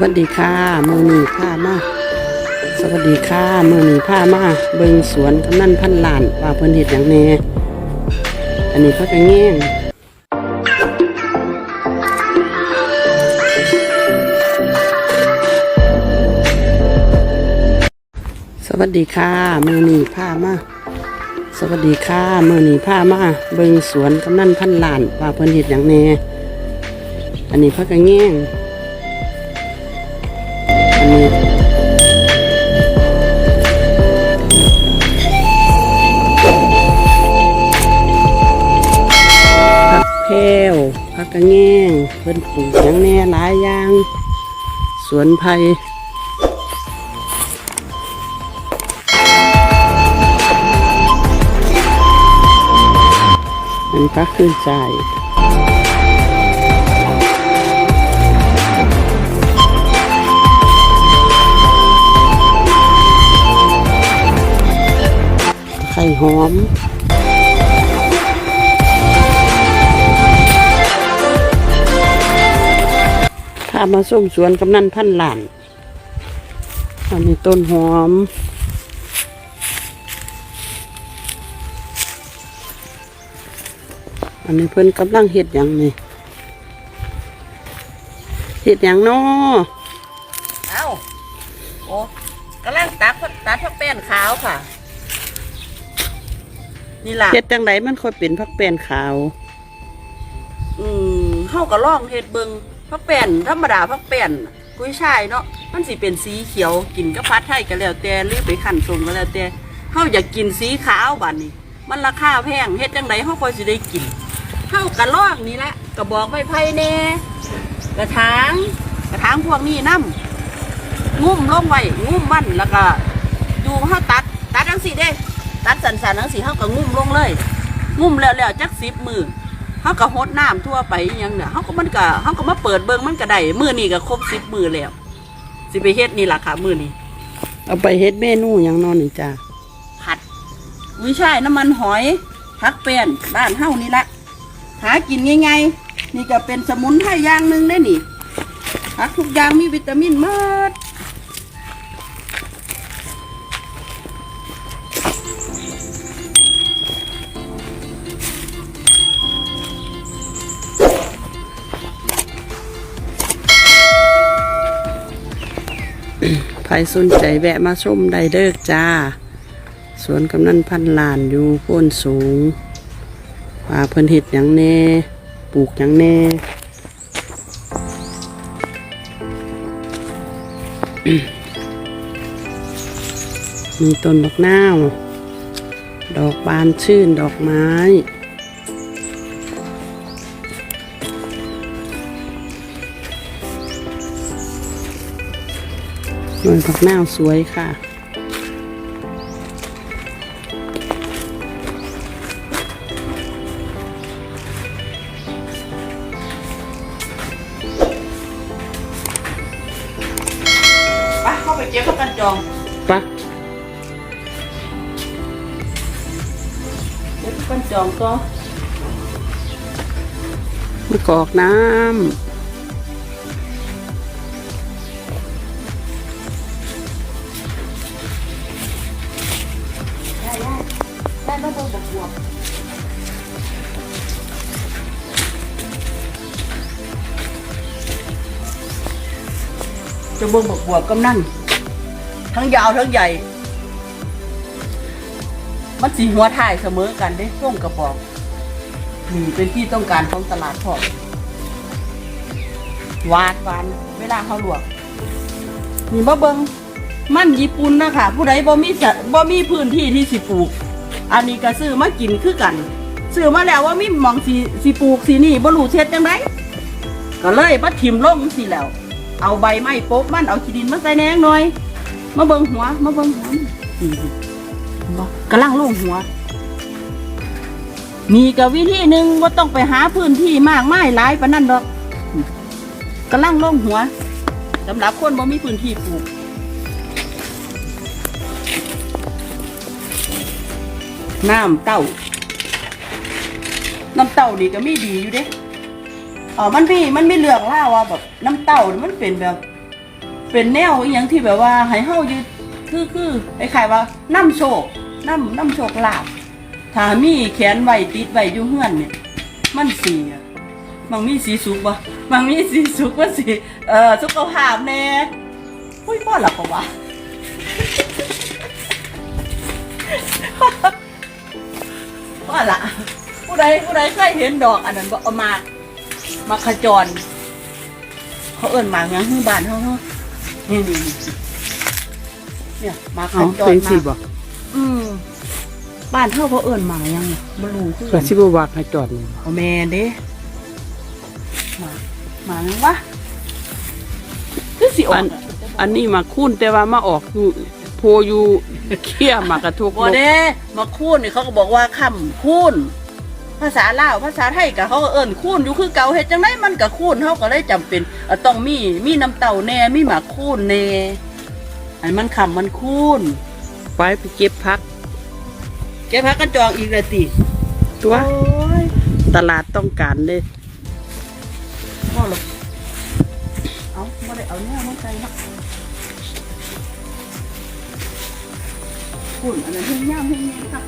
วัสดีค่ะมือหนีผ้ามาสวัสดีค่ะมือหนีผ้ามาเบิงสวนกำนันพันหลานว่าเพิ่นเห็ดอย่างแน่อันนี้เขาจะแง่งสวัสดีค่ะมือหนีผ้ามาสวัสดีค่ะมือหนีผ้ามาเบิงสวนกำนันพันหลานว่าเพิ่นเห็ดอย่างแน่อันนี้เขาจะแง่ง ผักแพรวผักกระแงงเพิ่นปลูกอย่างแน่หลายอย่าง สวนไผ่มันพักขึ้นใจ หอมถ้ามาส้มสวนกำนันพันหลานอันนี้ต้นหอม อันนี้เพิ่อนกำลังเห็ดอย่างนี้เห็ดอย่างนอเอ้าโอ้กำลังตักตัดผักแป้นขาวค่ะ นี่ล่ะเห็ดจังไดมันค่อยเป็นพักแป้นขาว อืมเฮาก็ลองเฮ็ดเบิงผักแป้นธรรมดาผักแป้นกุ้ยช่ายเนาะมันสิเป็นสีเขียวกินกับผัดไทยก็แล้วแต่หรือไปคั่นส้มก็แล้วแต่เฮาอยากกินสีขาวบัดนี้ มันราคาแพงเฮ็ดจังไดเฮาค่อยสิได้กินเฮาก็ลองนี่แหละก็บอกไม้ไผ่แน่กระถางกระถางพวกนี้นำงุ้มลงไว้งุ้มมันแล้วก็ดูเฮาตัด ตัดจังสีเด้ ตัดสันๆจังสีเฮาก็งุ้มลงเลยงุ้มแล้วแล้วจักสิบมือเฮาก็หดน้ำทั่วไปยังเนี่ยเฮาก็มันก็เฮาก็มาเปิดเบิ่งมันก็ได้มือนี้ก็ครบสิบมือแล้ว สิไปเฮ็ดนี่ล่ะค่ะมือนี้เอาไปเฮ็ดเมนูอย่างนอนนี่จ้าผัดวิช่ายน้ำมันหอยผักเป็นบ้านเฮานี่ละหากินง่ายๆนี่ก็เป็นสมุนไพรอย่างหนึ่งได้นี่ผักทุกอย่างมีวิตามินมดใรสนใจแวะมาชมได้เด้อจ้า สวนกำนันพันลานอยู่โพ้นสูงว่าเพิ่นเห็ดหยังแน่ ปลูกหยังแน่มีต้นดอกนาว ดอกบานชื่นดอกไม้ หน่วยผักนาวสวยค่ะ ไปเข้าไปเก็บผักกันจองปะเก็บผักกันจองก็มะกอกน้ไจะเบิ่งบกบวบกำนันทั้งยาวทั้งใหญ่ มันสีหัวถ่ายเสมอกันได้ช่งกระบอกนี่งเป็นที่ต้องการของตลาดพอหวานหวานเวลาเขาลวกนี่บ่เบิงมันญี่ปุ่นนะคะผู้ใดบ่มีบ่มีพื้นที่ที่สิปลูก อันนี้ก็ซื้อมากินคือกันซื้อมาแล้วว่ามีมองสีสีปลูกสีนี่บ่รู้เช็ดจังไดก็เลยมาถิ่มลงสิแล้ว เอาใบไม้โป๊บมันเอาขี้ดินมาใส่แหนงหน่อย มาเบิ่งหัว มาเบิ่งหัวนี่นี่บ่กำลังลงหัว มีกับวิธีหนึ่งว่าต้องไปหาพื้นที่มากไม้หลายปานนั้นดอกนี่กำลังลงหัวสำหรับคนบ่มีพื้นที่ปลูกน้ำเต้า น้ำเต้านี่ก็มีดีอยู่เด้ เออมันมีมันมีเรื่องเล่าว่าแบบน้ำเต้ามันเป็นแบบ เป็นแนวอหย่างที่แบบว่าให้เฮายืดคือคือไอ้ไข่ว่าน้ำโชคน้ำน้ำโชคลาภถ้ามีแขนไว้ติดไว้อยู่เฮือนเนี่ยมันสีอะมันมีสีสุกบ่มันมีสีสุกว่าสิเอ่อสุขภาพแน่อุ้ยพ่อหลับปะวะว่าละผู้ใดผู้ใดเคยเห็นดอกอันนั้นบ่เอามา มาขจร เขาเอิ่นหมากหยังฮื้อบ้านเขาเนาะนี่นี่นี่เนี่ยหมากขเอาจรเป็นสิมาบ่อืมบ้านเฮาเขาเอิ่นหมากหยังบ่รู้คือก็สิบ่ว่าให้จอดนี่เอาแม่เด้หมากหมากหยังวะคือสิอออักนอันนี้มาคุ้นแต่ว่ามาออกอยู่โพอยู่เคี้ยมากระทุกบ่เด้มาคูนนี่เขาก็บอกว่าคำคูน ภาษาลาวภาษาไทยก็เขาก็เอิ้นคูนอยู่คือเก่าเฮ็ดจังไดมันก็คูนเฮาก็เลยจำเป็นเอ่อต้องมีมีน้ำเต้าแน่มีหมากคูนแน่อันมันคำมันคูนไปไปเก็บพักแกพักกันจองอีกเลยติตัวโอ้ยตลาดต้องการเลยพ่อหรอกเอาบ่ได้เอาแนวมาใส่เนาะคูนอันนั้นเฮ็ดยามเฮ็ดนี่ค่ะ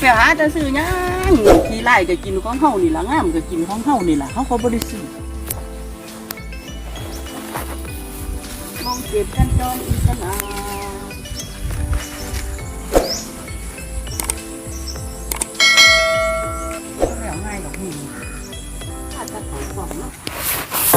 ไปหาจะซื้อหยังขี้ไล่ก็กินของเฮานี่ล่ะงามก็กินของเฮานี่ล่ะเขาเขาบ่ได้ซื้อมองเก็บกันจองอีกนะแล้วง่ายดอกนี่ถ้าจะขายของเนาะ